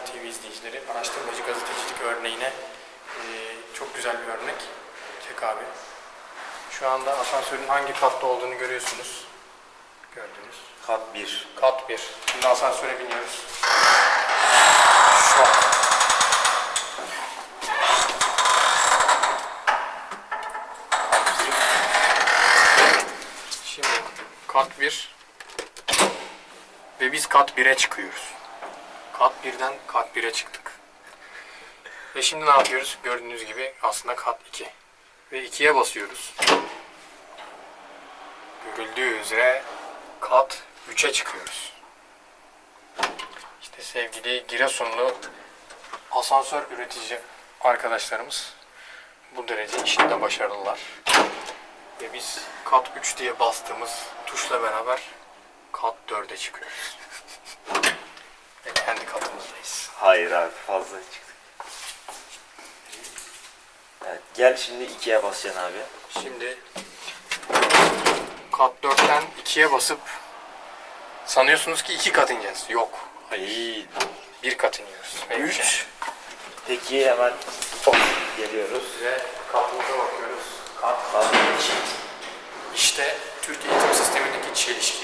Dünya TV izleyicileri. Araştırmacı gazetecilik örneğine e, çok güzel bir örnek. Çek abi. Şu anda asansörün hangi katta olduğunu görüyorsunuz. Gördünüz. Kat 1. Kat 1. Şimdi asansöre biniyoruz. Şok. Şimdi kat 1 ve biz kat 1'e çıkıyoruz. Kat 1'den kat 1'e çıktık. Ve şimdi ne yapıyoruz? Gördüğünüz gibi aslında kat 2. Ve 2'ye basıyoruz. Görüldüğü üzere kat 3'e çıkıyoruz. İşte sevgili Giresunlu asansör üretici arkadaşlarımız bu derece işinde başarılılar. Ve biz kat 3 diye bastığımız tuşla beraber kat 4'e çıkıyoruz. Hayır abi fazla çıktı. Evet, gel şimdi 2'ye basacaksın abi. Şimdi kat 4'ten 2'ye basıp sanıyorsunuz ki 2 kat ineceğiz. Yok. İyi. Bir kat iniyoruz. Ve üçe. 3. Peki hemen geliyoruz. Ve katımıza bakıyoruz. Kat kat 2. İşte Türk eğitim sistemindeki çelişki.